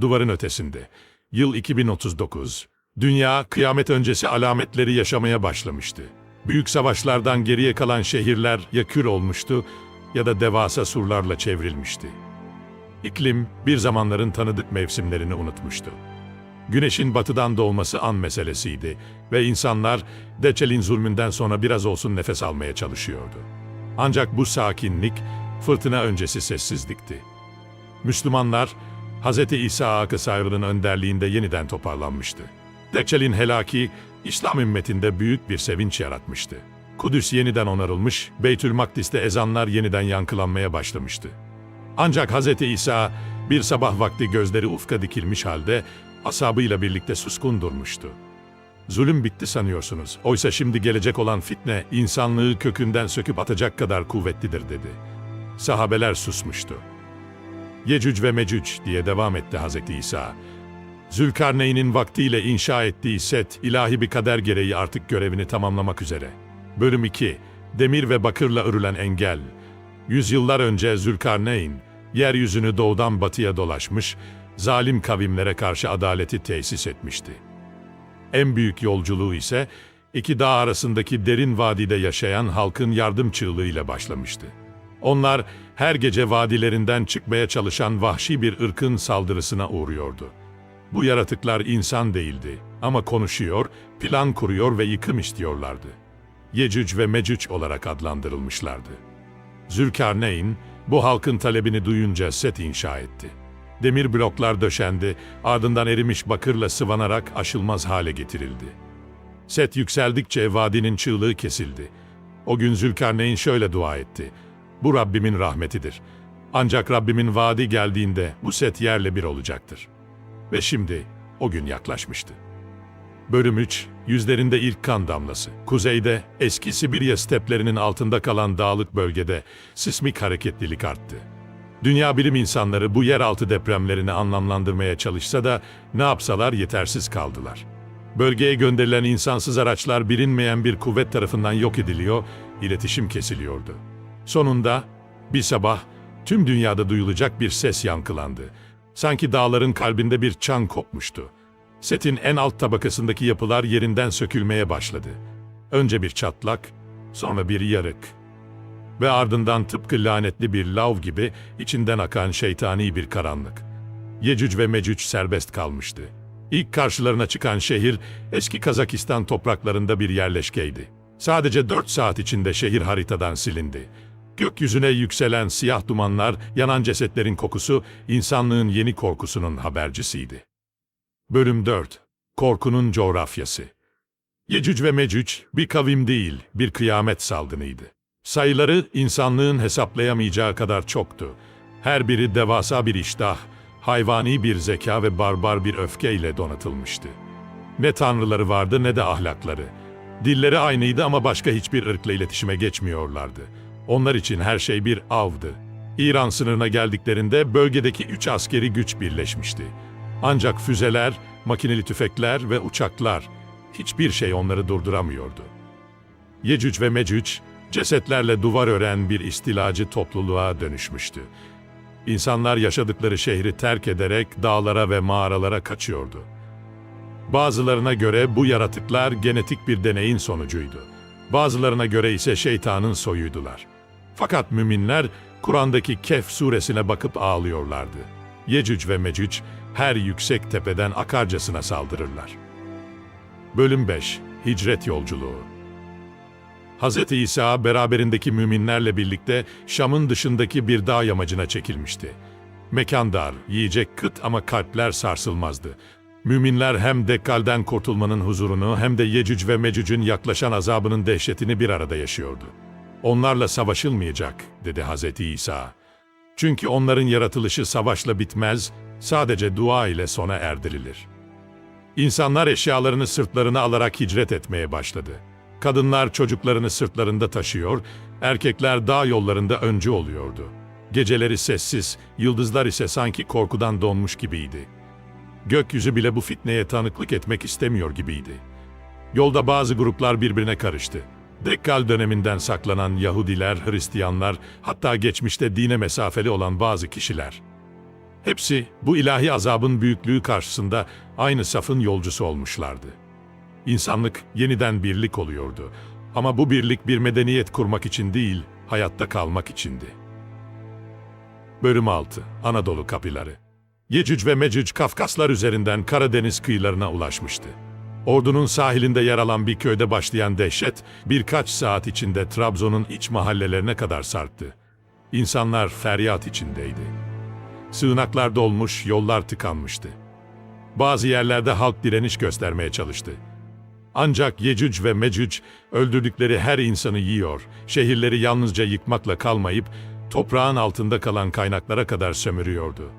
duvarın ötesinde. Yıl 2039. Dünya kıyamet öncesi alametleri yaşamaya başlamıştı. Büyük savaşlardan geriye kalan şehirler ya kül olmuştu ya da devasa surlarla çevrilmişti. İklim bir zamanların tanıdık mevsimlerini unutmuştu. Güneşin batıdan doğması an meselesiydi ve insanlar Deçel'in zulmünden sonra biraz olsun nefes almaya çalışıyordu. Ancak bu sakinlik fırtına öncesi sessizlikti. Müslümanlar Hz. İsa Akısayrı'nın önderliğinde yeniden toparlanmıştı. Deccal'in helaki İslam ümmetinde büyük bir sevinç yaratmıştı. Kudüs yeniden onarılmış, Beytül Makdis'te ezanlar yeniden yankılanmaya başlamıştı. Ancak Hz. İsa bir sabah vakti gözleri ufka dikilmiş halde asabıyla birlikte suskun durmuştu. Zulüm bitti sanıyorsunuz. Oysa şimdi gelecek olan fitne insanlığı kökünden söküp atacak kadar kuvvetlidir dedi. Sahabeler susmuştu. Yecüc ve Mecüc diye devam etti Hz. İsa. Zülkarneyn'in vaktiyle inşa ettiği set ilahi bir kader gereği artık görevini tamamlamak üzere. Bölüm 2. Demir ve bakırla örülen engel. Yüzyıllar önce Zülkarneyn, yeryüzünü doğudan batıya dolaşmış, zalim kavimlere karşı adaleti tesis etmişti. En büyük yolculuğu ise iki dağ arasındaki derin vadide yaşayan halkın yardım çığlığıyla başlamıştı. Onlar her gece vadilerinden çıkmaya çalışan vahşi bir ırkın saldırısına uğruyordu. Bu yaratıklar insan değildi ama konuşuyor, plan kuruyor ve yıkım istiyorlardı. Yecüc ve Mecüc olarak adlandırılmışlardı. Zülkarneyn bu halkın talebini duyunca set inşa etti. Demir bloklar döşendi, ardından erimiş bakırla sıvanarak aşılmaz hale getirildi. Set yükseldikçe vadinin çığlığı kesildi. O gün Zülkarneyn şöyle dua etti. Bu Rabbimin rahmetidir. Ancak Rabbimin vaadi geldiğinde bu set yerle bir olacaktır. Ve şimdi o gün yaklaşmıştı. Bölüm 3, yüzlerinde ilk kan damlası. Kuzeyde, eski Sibirya steplerinin altında kalan dağlık bölgede sismik hareketlilik arttı. Dünya bilim insanları bu yeraltı depremlerini anlamlandırmaya çalışsa da ne yapsalar yetersiz kaldılar. Bölgeye gönderilen insansız araçlar bilinmeyen bir kuvvet tarafından yok ediliyor, iletişim kesiliyordu. Sonunda bir sabah tüm dünyada duyulacak bir ses yankılandı. Sanki dağların kalbinde bir çan kopmuştu. Setin en alt tabakasındaki yapılar yerinden sökülmeye başladı. Önce bir çatlak, sonra bir yarık. Ve ardından tıpkı lanetli bir lav gibi içinden akan şeytani bir karanlık. Yecüc ve Mecüc serbest kalmıştı. İlk karşılarına çıkan şehir eski Kazakistan topraklarında bir yerleşkeydi. Sadece dört saat içinde şehir haritadan silindi. Gökyüzüne yükselen siyah dumanlar, yanan cesetlerin kokusu, insanlığın yeni korkusunun habercisiydi. Bölüm 4 Korkunun Coğrafyası Yecüc ve Mecüc bir kavim değil, bir kıyamet salgınıydı. Sayıları insanlığın hesaplayamayacağı kadar çoktu. Her biri devasa bir iştah, hayvani bir zeka ve barbar bir öfkeyle donatılmıştı. Ne tanrıları vardı ne de ahlakları. Dilleri aynıydı ama başka hiçbir ırkla iletişime geçmiyorlardı. Onlar için her şey bir avdı. İran sınırına geldiklerinde bölgedeki üç askeri güç birleşmişti. Ancak füzeler, makineli tüfekler ve uçaklar hiçbir şey onları durduramıyordu. Yecüc ve Mecüc cesetlerle duvar ören bir istilacı topluluğa dönüşmüştü. İnsanlar yaşadıkları şehri terk ederek dağlara ve mağaralara kaçıyordu. Bazılarına göre bu yaratıklar genetik bir deneyin sonucuydu. Bazılarına göre ise şeytanın soyuydular. Fakat müminler Kur'an'daki Kehf suresine bakıp ağlıyorlardı. Yecüc ve Mecüc her yüksek tepeden akarcasına saldırırlar. Bölüm 5 Hicret Yolculuğu Hz. İsa beraberindeki müminlerle birlikte Şam'ın dışındaki bir dağ yamacına çekilmişti. Mekan dar, yiyecek kıt ama kalpler sarsılmazdı. Müminler hem Dekkal'den kurtulmanın huzurunu hem de Yecüc ve Mecüc'ün yaklaşan azabının dehşetini bir arada yaşıyordu. Onlarla savaşılmayacak, dedi Hz. İsa. Çünkü onların yaratılışı savaşla bitmez, sadece dua ile sona erdirilir. İnsanlar eşyalarını sırtlarına alarak hicret etmeye başladı. Kadınlar çocuklarını sırtlarında taşıyor, erkekler dağ yollarında öncü oluyordu. Geceleri sessiz, yıldızlar ise sanki korkudan donmuş gibiydi. Gökyüzü bile bu fitneye tanıklık etmek istemiyor gibiydi. Yolda bazı gruplar birbirine karıştı. Dekkal döneminden saklanan Yahudiler, Hristiyanlar, hatta geçmişte dine mesafeli olan bazı kişiler. Hepsi bu ilahi azabın büyüklüğü karşısında aynı safın yolcusu olmuşlardı. İnsanlık yeniden birlik oluyordu. Ama bu birlik bir medeniyet kurmak için değil, hayatta kalmak içindi. Bölüm 6 Anadolu Kapıları Yecüc ve Mecüc Kafkaslar üzerinden Karadeniz kıyılarına ulaşmıştı. Ordunun sahilinde yer alan bir köyde başlayan dehşet birkaç saat içinde Trabzon'un iç mahallelerine kadar sarktı. İnsanlar feryat içindeydi. Sığınaklar dolmuş, yollar tıkanmıştı. Bazı yerlerde halk direniş göstermeye çalıştı. Ancak Yecüc ve Mecüc öldürdükleri her insanı yiyor, şehirleri yalnızca yıkmakla kalmayıp toprağın altında kalan kaynaklara kadar sömürüyordu.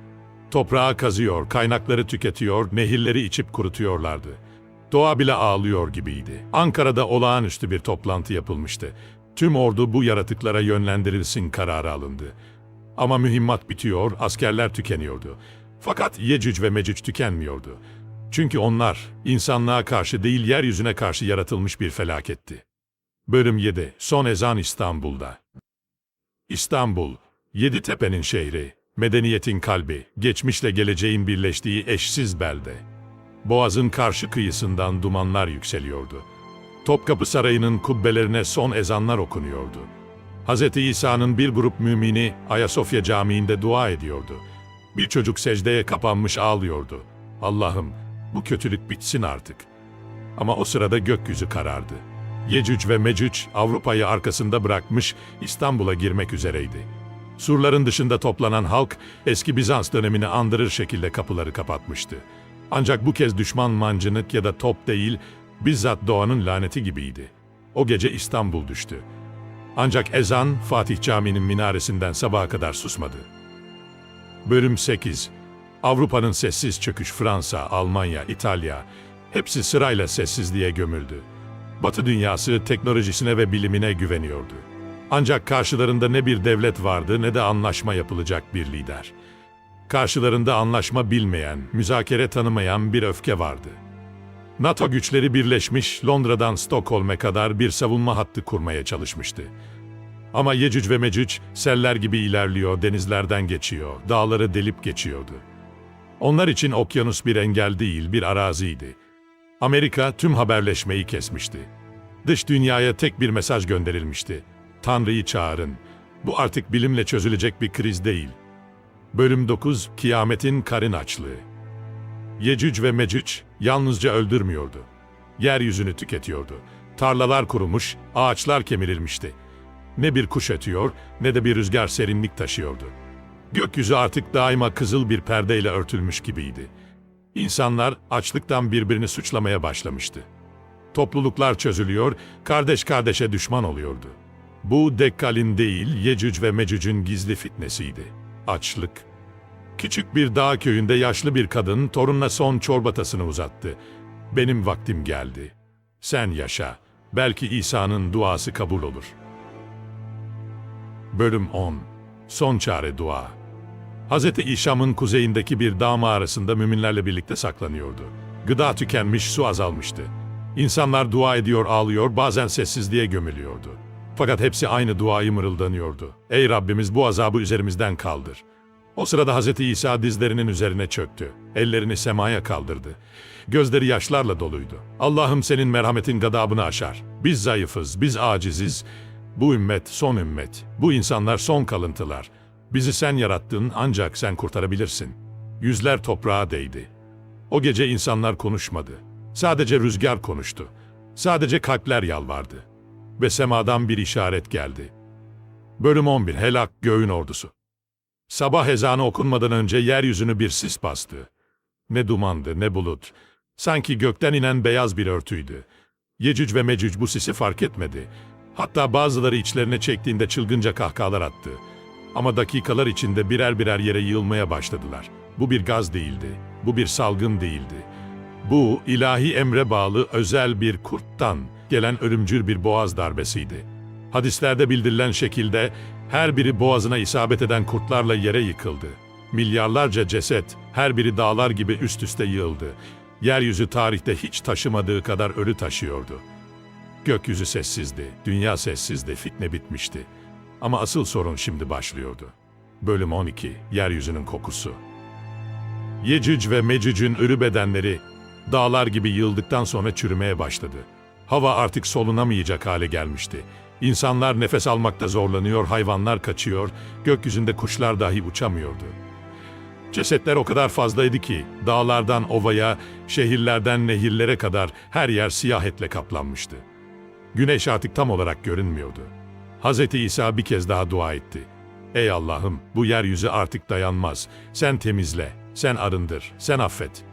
Toprağı kazıyor, kaynakları tüketiyor, nehirleri içip kurutuyorlardı. Doğa bile ağlıyor gibiydi. Ankara'da olağanüstü bir toplantı yapılmıştı. Tüm ordu bu yaratıklara yönlendirilsin kararı alındı. Ama mühimmat bitiyor, askerler tükeniyordu. Fakat Yecüc ve Mecüc tükenmiyordu. Çünkü onlar insanlığa karşı değil yeryüzüne karşı yaratılmış bir felaketti. Bölüm 7 Son ezan İstanbul'da İstanbul, yedi tepenin şehri, medeniyetin kalbi, geçmişle geleceğin birleştiği eşsiz belde. Boğaz'ın karşı kıyısından dumanlar yükseliyordu. Topkapı Sarayı'nın kubbelerine son ezanlar okunuyordu. Hz. İsa'nın bir grup mümini Ayasofya Camii'nde dua ediyordu. Bir çocuk secdeye kapanmış ağlıyordu. Allah'ım bu kötülük bitsin artık. Ama o sırada gökyüzü karardı. Yecüc ve Mecüc Avrupa'yı arkasında bırakmış İstanbul'a girmek üzereydi. Surların dışında toplanan halk eski Bizans dönemini andırır şekilde kapıları kapatmıştı. Ancak bu kez düşman mancınık ya da top değil, bizzat doğanın laneti gibiydi. O gece İstanbul düştü. Ancak ezan Fatih Camii'nin minaresinden sabaha kadar susmadı. Bölüm 8 Avrupa'nın sessiz çöküş Fransa, Almanya, İtalya hepsi sırayla sessizliğe gömüldü. Batı dünyası teknolojisine ve bilimine güveniyordu. Ancak karşılarında ne bir devlet vardı ne de anlaşma yapılacak bir lider. Karşılarında anlaşma bilmeyen, müzakere tanımayan bir öfke vardı. NATO güçleri birleşmiş Londra'dan Stockholm'e kadar bir savunma hattı kurmaya çalışmıştı. Ama Yecüc ve Mecüc seller gibi ilerliyor, denizlerden geçiyor, dağları delip geçiyordu. Onlar için okyanus bir engel değil, bir araziydi. Amerika tüm haberleşmeyi kesmişti. Dış dünyaya tek bir mesaj gönderilmişti. Tanrı'yı çağırın. Bu artık bilimle çözülecek bir kriz değil. Bölüm 9 Kiyametin karın açlığı. Yecüc ve Mecüc yalnızca öldürmüyordu. Yeryüzünü tüketiyordu. Tarlalar kurumuş, ağaçlar kemirilmişti. Ne bir kuş ötüyor ne de bir rüzgar serinlik taşıyordu. Gökyüzü artık daima kızıl bir perdeyle örtülmüş gibiydi. İnsanlar açlıktan birbirini suçlamaya başlamıştı. Topluluklar çözülüyor, kardeş kardeşe düşman oluyordu. Bu Dekkal'in değil, Yecüc ve Mecüc'ün gizli fitnesiydi. Açlık. Küçük bir dağ köyünde yaşlı bir kadın torununa son çorbatasını uzattı. Benim vaktim geldi. Sen yaşa. Belki İsa'nın duası kabul olur. Bölüm 10 Son çare dua Hz. İşam'ın kuzeyindeki bir dağ mağarasında müminlerle birlikte saklanıyordu. Gıda tükenmiş, su azalmıştı. İnsanlar dua ediyor, ağlıyor, bazen sessizliğe gömülüyordu. Fakat hepsi aynı duayı mırıldanıyordu. Ey Rabbimiz bu azabı üzerimizden kaldır. O sırada Hz. İsa dizlerinin üzerine çöktü. Ellerini semaya kaldırdı. Gözleri yaşlarla doluydu. Allah'ım senin merhametin gadabını aşar. Biz zayıfız, biz aciziz. Bu ümmet son ümmet. Bu insanlar son kalıntılar. Bizi sen yarattın ancak sen kurtarabilirsin. Yüzler toprağa değdi. O gece insanlar konuşmadı. Sadece rüzgar konuştu. Sadece kalpler yalvardı. Ve semadan bir işaret geldi. Bölüm 11 Helak Göğün Ordusu Sabah ezanı okunmadan önce yeryüzünü bir sis bastı. Ne dumandı ne bulut. Sanki gökten inen beyaz bir örtüydü. Yecüc ve Mecüc bu sisi fark etmedi. Hatta bazıları içlerine çektiğinde çılgınca kahkahalar attı. Ama dakikalar içinde birer birer yere yığılmaya başladılar. Bu bir gaz değildi. Bu bir salgın değildi. Bu ilahi emre bağlı özel bir kurttan gelen ölümcül bir boğaz darbesiydi. Hadislerde bildirilen şekilde her biri boğazına isabet eden kurtlarla yere yıkıldı. Milyarlarca ceset her biri dağlar gibi üst üste yığıldı. Yeryüzü tarihte hiç taşımadığı kadar ölü taşıyordu. Gökyüzü sessizdi, dünya sessizdi, fitne bitmişti. Ama asıl sorun şimdi başlıyordu. Bölüm 12, Yeryüzünün kokusu. Yecüc ve Mecüc'ün ölü bedenleri dağlar gibi yığıldıktan sonra çürümeye başladı. Hava artık solunamayacak hale gelmişti. İnsanlar nefes almakta zorlanıyor, hayvanlar kaçıyor, gökyüzünde kuşlar dahi uçamıyordu. Cesetler o kadar fazlaydı ki dağlardan ovaya, şehirlerden nehirlere kadar her yer siyah etle kaplanmıştı. Güneş artık tam olarak görünmüyordu. Hz. İsa bir kez daha dua etti. Ey Allah'ım bu yeryüzü artık dayanmaz. Sen temizle, sen arındır, sen affet.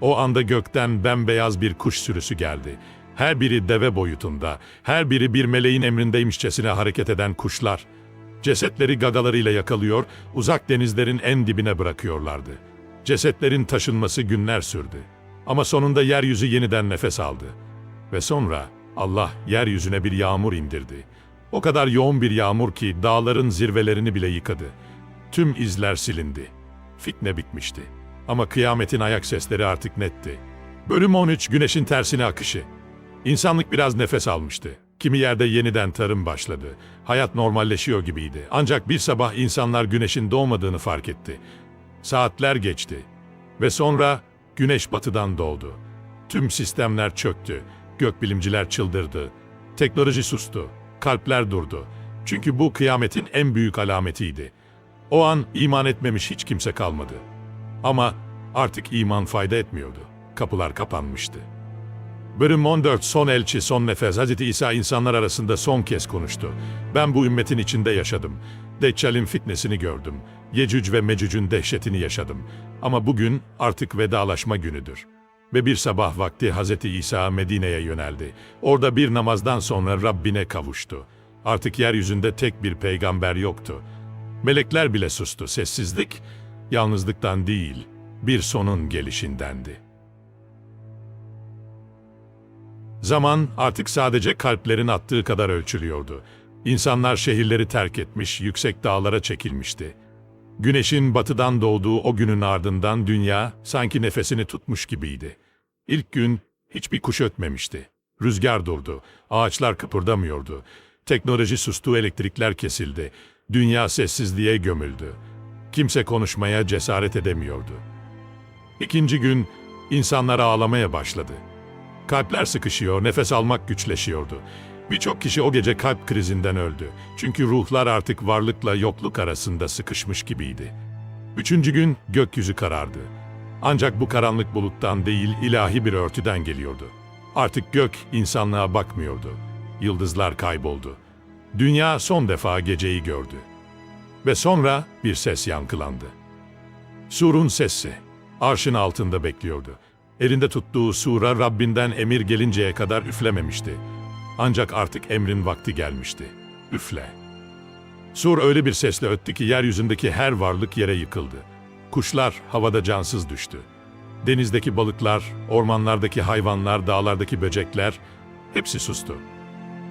O anda gökten bembeyaz bir kuş sürüsü geldi. Her biri deve boyutunda, her biri bir meleğin emrindeymişçesine hareket eden kuşlar. Cesetleri gagalarıyla yakalıyor, uzak denizlerin en dibine bırakıyorlardı. Cesetlerin taşınması günler sürdü. Ama sonunda yeryüzü yeniden nefes aldı. Ve sonra Allah yeryüzüne bir yağmur indirdi. O kadar yoğun bir yağmur ki dağların zirvelerini bile yıkadı. Tüm izler silindi. Fitne bitmişti. Ama kıyametin ayak sesleri artık netti. Bölüm 13 Güneşin tersine akışı. İnsanlık biraz nefes almıştı. Kimi yerde yeniden tarım başladı. Hayat normalleşiyor gibiydi. Ancak bir sabah insanlar güneşin doğmadığını fark etti. Saatler geçti. Ve sonra güneş batıdan doğdu. Tüm sistemler çöktü. Gökbilimciler çıldırdı. Teknoloji sustu. Kalpler durdu. Çünkü bu kıyametin en büyük alametiydi. O an iman etmemiş hiç kimse kalmadı. Ama artık iman fayda etmiyordu. Kapılar kapanmıştı. Bölüm 14 Son elçi, son nefes. Hz. İsa insanlar arasında son kez konuştu. Ben bu ümmetin içinde yaşadım. Deccal'in fitnesini gördüm. Yecüc ve Mecüc'ün dehşetini yaşadım. Ama bugün artık vedalaşma günüdür. Ve bir sabah vakti Hz. İsa Medine'ye yöneldi. Orada bir namazdan sonra Rabbine kavuştu. Artık yeryüzünde tek bir peygamber yoktu. Melekler bile sustu. Sessizlik, yalnızlıktan değil, bir sonun gelişindendi. Zaman artık sadece kalplerin attığı kadar ölçülüyordu. İnsanlar şehirleri terk etmiş, yüksek dağlara çekilmişti. Güneşin batıdan doğduğu o günün ardından dünya sanki nefesini tutmuş gibiydi. İlk gün hiçbir kuş ötmemişti. Rüzgar durdu, ağaçlar kıpırdamıyordu. Teknoloji sustu, elektrikler kesildi. Dünya sessizliğe gömüldü. Kimse konuşmaya cesaret edemiyordu. İkinci gün insanlar ağlamaya başladı. Kalpler sıkışıyor, nefes almak güçleşiyordu. Birçok kişi o gece kalp krizinden öldü. Çünkü ruhlar artık varlıkla yokluk arasında sıkışmış gibiydi. Üçüncü gün gökyüzü karardı. Ancak bu karanlık buluttan değil ilahi bir örtüden geliyordu. Artık gök insanlığa bakmıyordu. Yıldızlar kayboldu. Dünya son defa geceyi gördü. Ve sonra bir ses yankılandı. Sur'un sesi. Arşın altında bekliyordu. Elinde tuttuğu sura Rabbinden emir gelinceye kadar üflememişti. Ancak artık emrin vakti gelmişti. Üfle. Sur öyle bir sesle öttü ki yeryüzündeki her varlık yere yıkıldı. Kuşlar havada cansız düştü. Denizdeki balıklar, ormanlardaki hayvanlar, dağlardaki böcekler hepsi sustu.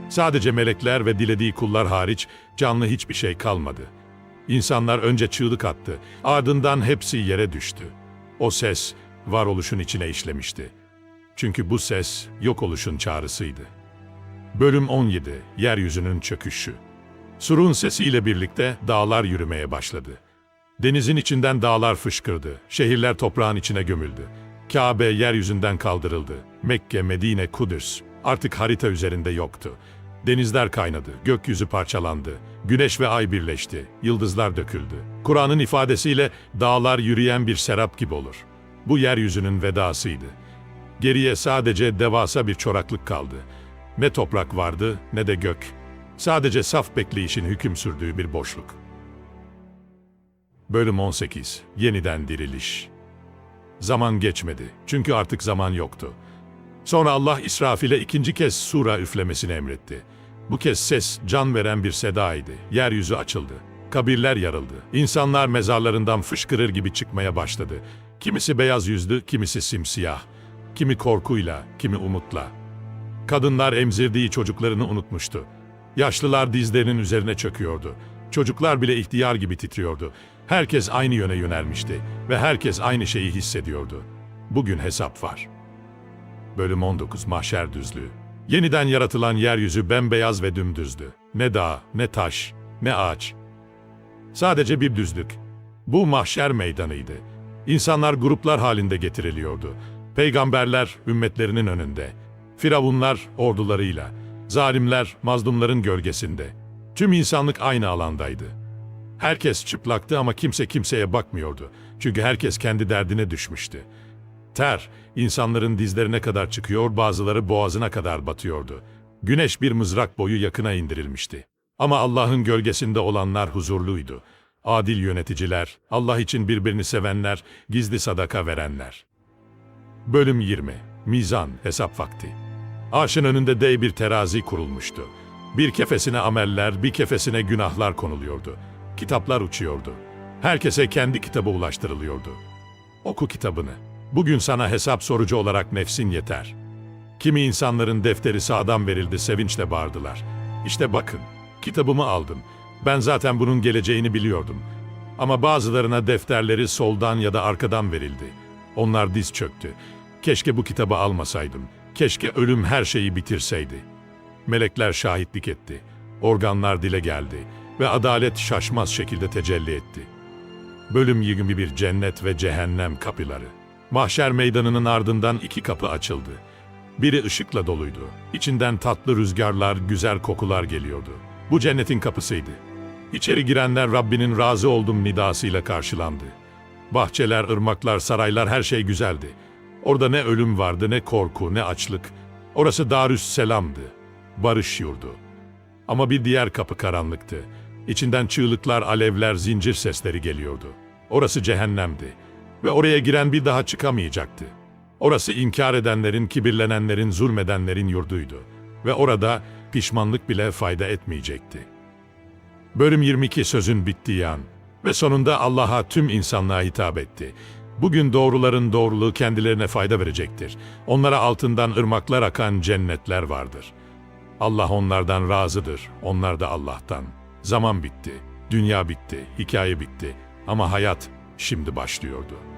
Sadece melekler ve dilediği kullar hariç canlı hiçbir şey kalmadı. İnsanlar önce çığlık attı, ardından hepsi yere düştü. O ses varoluşun içine işlemişti. Çünkü bu ses yok oluşun çağrısıydı. Bölüm 17 Yeryüzünün çöküşü Surun sesiyle birlikte dağlar yürümeye başladı. Denizin içinden dağlar fışkırdı, şehirler toprağın içine gömüldü. Kabe yeryüzünden kaldırıldı. Mekke, Medine, Kudüs artık harita üzerinde yoktu. Denizler kaynadı, gökyüzü parçalandı, güneş ve ay birleşti, yıldızlar döküldü. Kur'an'ın ifadesiyle dağlar yürüyen bir serap gibi olur. Bu yeryüzünün vedasıydı. Geriye sadece devasa bir çoraklık kaldı. Ne toprak vardı ne de gök. Sadece saf bekleyişin hüküm sürdüğü bir boşluk. Bölüm 18 Yeniden diriliş Zaman geçmedi. Çünkü artık zaman yoktu. Sonra Allah İsrafil'e ikinci kez sura üflemesini emretti. Bu kez ses can veren bir sedaydı. Yeryüzü açıldı. Kabirler yarıldı. İnsanlar mezarlarından fışkırır gibi çıkmaya başladı. Kimisi beyaz yüzlü, kimisi simsiyah. Kimi korkuyla, kimi umutla. Kadınlar emzirdiği çocuklarını unutmuştu. Yaşlılar dizlerinin üzerine çöküyordu. Çocuklar bile ihtiyar gibi titriyordu. Herkes aynı yöne yönelmişti ve herkes aynı şeyi hissediyordu. Bugün hesap var. Bölüm 19 Mahşer Düzlüğü Yeniden yaratılan yeryüzü bembeyaz ve dümdüzdü. Ne dağ, ne taş, ne ağaç. Sadece bir düzlük. Bu mahşer meydanıydı. İnsanlar gruplar halinde getiriliyordu. Peygamberler ümmetlerinin önünde. Firavunlar ordularıyla. Zalimler mazlumların gölgesinde. Tüm insanlık aynı alandaydı. Herkes çıplaktı ama kimse kimseye bakmıyordu. Çünkü herkes kendi derdine düşmüştü. Ter, insanların dizlerine kadar çıkıyor, bazıları boğazına kadar batıyordu. Güneş bir mızrak boyu yakına indirilmişti. Ama Allah'ın gölgesinde olanlar huzurluydu. Adil yöneticiler, Allah için birbirini sevenler, gizli sadaka verenler. Bölüm 20 Mizan, hesap vakti. Arşın önünde dev bir terazi kurulmuştu. Bir kefesine ameller, bir kefesine günahlar konuluyordu. Kitaplar uçuyordu. Herkese kendi kitabı ulaştırılıyordu. Oku kitabını. Bugün sana hesap sorucu olarak nefsin yeter. Kimi insanların defteri sağdan verildi, sevinçle bağırdılar. İşte bakın, kitabımı aldım. Ben zaten bunun geleceğini biliyordum. Ama bazılarına defterleri soldan ya da arkadan verildi. Onlar diz çöktü. Keşke bu kitabı almasaydım. Keşke ölüm her şeyi bitirseydi. Melekler şahitlik etti. Organlar dile geldi ve adalet şaşmaz şekilde tecelli etti. Bölüm 21 Cennet ve Cehennem kapıları. Mahşer meydanının ardından iki kapı açıldı. Biri ışıkla doluydu. İçinden tatlı rüzgarlar, güzel kokular geliyordu. Bu cennetin kapısıydı. İçeri girenler Rabbinin razı oldum nidasıyla karşılandı. Bahçeler, ırmaklar, saraylar her şey güzeldi. Orada ne ölüm vardı, ne korku, ne açlık. Orası Darüs Selam'dı. Barış yurdu. Ama bir diğer kapı karanlıktı. İçinden çığlıklar, alevler, zincir sesleri geliyordu. Orası cehennemdi. Ve oraya giren bir daha çıkamayacaktı. Orası inkar edenlerin, kibirlenenlerin, zulmedenlerin yurduydu. Ve orada pişmanlık bile fayda etmeyecekti. Bölüm 22 sözün bittiği an ve sonunda Allah'a tüm insanlığa hitap etti. Bugün doğruların doğruluğu kendilerine fayda verecektir. Onlara altından ırmaklar akan cennetler vardır. Allah onlardan razıdır, onlar da Allah'tan. Zaman bitti, dünya bitti, hikaye bitti ama hayat şimdi başlıyordu.